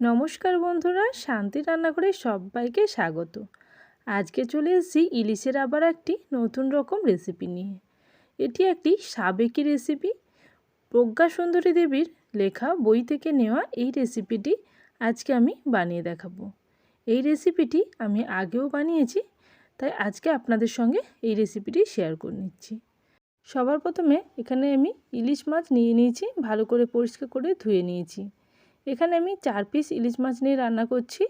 নমস্কার বন্ধুরা, শান্তি রান্নাঘরে সবাইকে স্বাগত। আজকে চলে এসেছি ইলিশের আবার একটি নতুন রকম রেসিপি নিয়ে। এটি একটি সাবেকি রেসিপি। প্রজ্ঞা সুন্দরী দেবীর লেখা বই থেকে নেওয়া এই রেসিপিটি আজকে আমি বানিয়ে দেখাবো। এই রেসিপিটি আমি আগেও বানিয়েছি, তাই আজকে আপনাদের সঙ্গে এই রেসিপিটি শেয়ার করে নিচ্ছি। সবার প্রথমে এখানে আমি ইলিশ মাছ নিয়ে নিয়েছি, ভালো করে পরিষ্কার করে ধুয়ে নিয়েছি। এখানে আমি চার পিস ইলিশ মাছ নিয়ে রান্না করছি।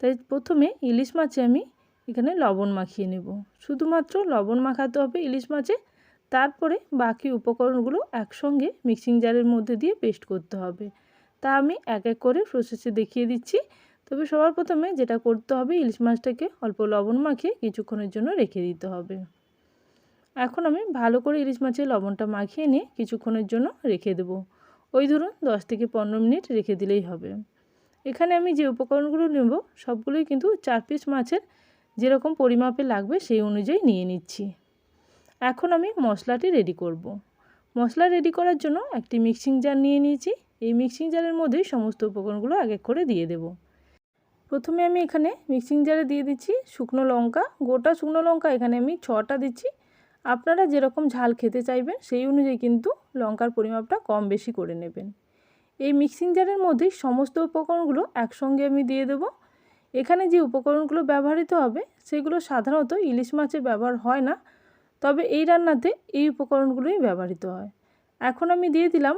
তাই প্রথমে ইলিশ মাছে আমি এখানে লবণ মাখিয়ে নেব। শুধুমাত্র লবণ মাখাতে হবে ইলিশ মাছে। তারপরে বাকি উপকরণগুলো একসঙ্গে মিক্সিং জারের মধ্যে দিয়ে পেস্ট করতে হবে। তা আমি এক এক করে প্রসেসে দেখিয়ে দিচ্ছি। তবে সবার প্রথমে যেটা করতে হবে, ইলিশ মাছটাকে অল্প লবণ মাখিয়ে কিছুক্ষণের জন্য রেখে দিতে হবে। এখন আমি ভালো করে ইলিশ মাছের লবণটা মাখিয়ে নিয়ে কিছুক্ষণের জন্য রেখে দেবো। ওই ধরুন দশ থেকে পনেরো মিনিট রেখে দিলেই হবে। এখানে আমি যে উপকরণগুলো নেব, সবগুলোই কিন্তু চার পিস মাছের যেরকম পরিমাপে লাগবে সেই অনুযায়ী নিয়ে নিচ্ছি। এখন আমি মশলাটি রেডি করব। মশলা রেডি করার জন্য একটি মিক্সিং জার নিয়ে নিয়েছি। এই মিক্সিং জারের মধ্যেই সমস্ত উপকরণগুলো এক করে দিয়ে দেব। প্রথমে আমি এখানে মিক্সিং জারে দিয়ে দিচ্ছি শুকনো লঙ্কা। গোটা শুকনো লঙ্কা এখানে আমি ছটা দিচ্ছি। আপনারা যেরকম ঝাল খেতে চাইবেন, সেই অনুযায়ী কিন্তু লঙ্কার পরিমাপটা কম বেশি করে নেবেন। এই মিক্সিং জারের মধ্যেই সমস্ত উপকরণগুলো একসঙ্গে আমি দিয়ে দেব। এখানে যে উপকরণগুলো ব্যবহৃত হবে, সেগুলো সাধারণত ইলিশ মাছে ব্যবহার হয় না, তবে এই রান্নাতে এই উপকরণগুলোই ব্যবহৃত হয়। এখন আমি দিয়ে দিলাম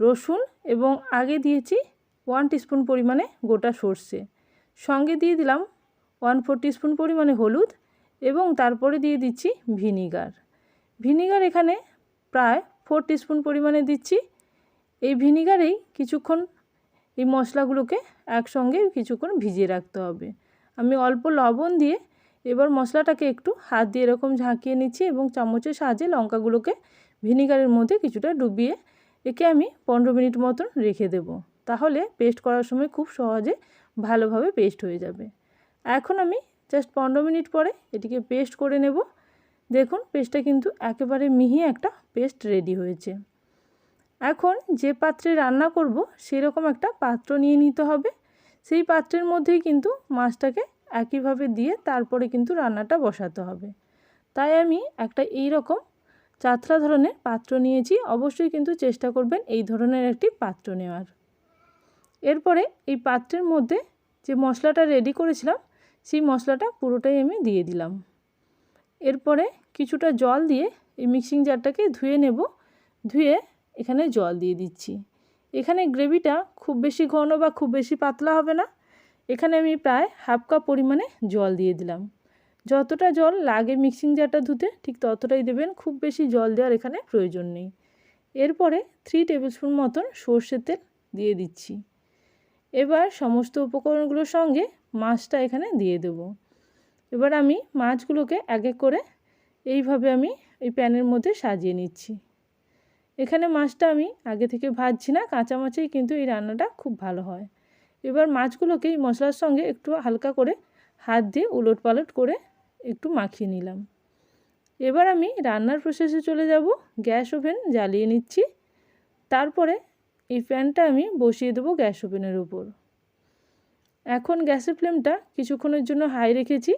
রসুন এবং আগে দিয়েছি ওয়ান টিস্পুন পরিমাণে গোটা সর্ষে। সঙ্গে দিয়ে দিলাম ওয়ান ফোর টিস্পুন পরিমাণে হলুদ এবং তারপরে দিয়ে দিচ্ছি ভিনিগার। ভিনিগার এখানে প্রায় ফোর টিস্পুন পরিমাণে দিচ্ছি। এই ভিনিগারেই কিছুক্ষণ এই মশলাগুলোকে একসঙ্গে কিছুক্ষণ ভিজিয়ে রাখতে হবে। আমি অল্প লবণ দিয়ে এবার মশলাটাকে একটু হাত দিয়ে এরকম ঝাঁকিয়ে নিচ্ছি এবং চামচের সাহায্যে লঙ্কাগুলোকে ভিনিগারের মধ্যে কিছুটা ডুবিয়ে একে আমি পনেরো মিনিট মতন রেখে দেব। তাহলে পেস্ট করার সময় খুব সহজে ভালোভাবে পেস্ট হয়ে যাবে। এখন আমি জাস্ট পনেরো মিনিট পরে এটিকে পেস্ট করে নেব। দেখুন, পেস্টটা কিন্তু একেবারে মিহি একটা পেস্ট রেডি হয়েছে। এখন যে পাত্রে রান্না করব, সেরকম একটা পাত্র নিয়ে নিতে হবে। সেই পাত্রের মধ্যেই কিন্তু মাছটাকে একইভাবে দিয়ে তারপরে কিন্তু রান্নাটা বসাতে হবে। তাই আমি একটা এই রকম চাতলা ধরনের পাত্র নিয়েছি। অবশ্যই কিন্তু চেষ্টা করবেন এই ধরনের একটি পাত্র নেওয়ার। এরপরে এই পাত্রের মধ্যে যে মশলাটা রেডি করেছিলাম সেই মশলাটা পুরোটাই আমি দিয়ে দিলাম। এরপরে কিছুটা জল দিয়ে এই মিক্সিং জারটাকে ধুয়ে নেব। ধুয়ে এখানে জল দিয়ে দিচ্ছি। এখানে গ্রেভিটা খুব বেশি ঘন বা খুব বেশি পাতলা হবে না। এখানে আমি প্রায় হাফ কাপ পরিমাণে জল দিয়ে দিলাম। যতটা জল লাগে মিক্সিং জারটা ধুতে, ঠিক ততটাই দেবেন, খুব বেশি জল দেওয়ার এখানে প্রয়োজন নেই। এরপরে থ্রি টেবিল স্পুন মতন সর্ষের তেল দিয়ে দিচ্ছি। এবার সমস্ত উপকরণগুলোর সঙ্গে মাছটা এখানে দিয়ে দেব। এবার আমি মাছগুলোকে এক এক করে এইভাবে আমি এই প্যানের মধ্যে সাজিয়ে নিচ্ছি। এখানে মাছটা আমি আগে থেকে ভাজছি না, কাঁচা মাছেই কিন্তু এই রান্নাটা খুব ভালো হয়। এবার মাছগুলোকে এই মশলার সঙ্গে একটু হালকা করে হাত দিয়ে উলট পালট করে একটু মাখিয়ে নিলাম। এবার আমি রান্নার প্রসেসে চলে যাব, গ্যাস ওভেন জ্বালিয়ে নিচ্ছি। তারপরে এই প্যানটা আমি বসিয়ে দেবো গ্যাস ওভেনের উপর। এখন গ্যাসের ফ্লেমটা কিছুক্ষণের জন্য হাই রেখেছি।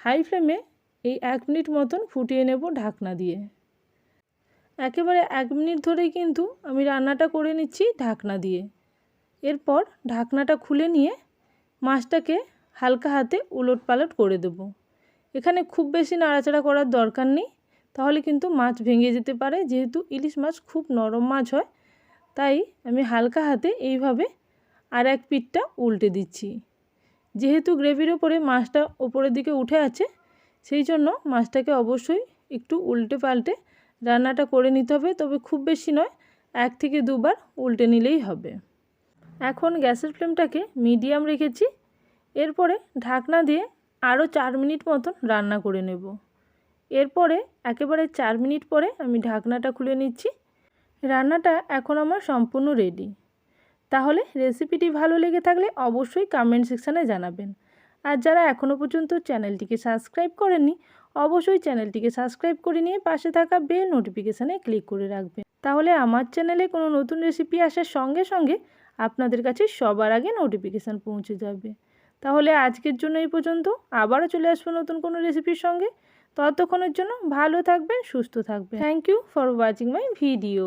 হাই ফ্লেমে এই এক মিনিট মতন ফুটিয়ে নেব ঢাকনা দিয়ে। একেবারে এক মিনিট ধরেই কিন্তু আমি রান্নাটা করে নিচ্ছি ঢাকনা দিয়ে। এরপর ঢাকনাটা খুলে নিয়ে মাছটাকে হালকা হাতে উলট পালট করে দেব। এখানে খুব বেশি নাড়াচাড়া করার দরকার নেই, তাহলে কিন্তু মাছ ভেঙে যেতে পারে। যেহেতু ইলিশ মাছ খুব নরম মাছ হয়, তাই আমি হালকা হাতে এইভাবে আর এক পিঠটা উল্টে দিচ্ছি। যেহেতু গ্রেভির ওপরে মাছটা ওপরের দিকে উঠে আছে, সেই জন্য মাছটাকে অবশ্যই একটু উল্টে পাল্টে রান্নাটা করে নিতে হবে। তবে খুব বেশি নয়, এক থেকে দুবার উল্টে নিলেই হবে। এখন গ্যাসের ফ্লেমটাকে মিডিয়াম রেখেছি। এরপরে ঢাকনা দিয়ে আরও চার মিনিট মতন রান্না করে নেব। এরপরে একেবারে চার মিনিট পরে আমি ঢাকনাটা খুলে নিচ্ছি। রান্নাটা এখন আমার সম্পূর্ণ রেডি। তাহলে রেসিপিটি ভালো লেগে থাকলে অবশ্যই কমেন্ট সেকশানে জানাবেন। আর যারা এখনও পর্যন্ত চ্যানেলটিকে সাবস্ক্রাইব করেননি, অবশ্যই চ্যানেলটিকে সাবস্ক্রাইব করে নিয়ে পাশে থাকা বেল নোটিফিকেশানে ক্লিক করে রাখবেন। তাহলে আমার চ্যানেলে কোনো নতুন রেসিপি আসার সঙ্গে সঙ্গে আপনাদের কাছে সবার আগে নোটিফিকেশান পৌঁছে যাবে। তাহলে আজকের জন্য এই পর্যন্ত। আবারও চলে আসব নতুন কোনো রেসিপির সঙ্গে। ততক্ষণের জন্য ভালো থাকবেন, সুস্থ থাকবেন। Thank you for watching my video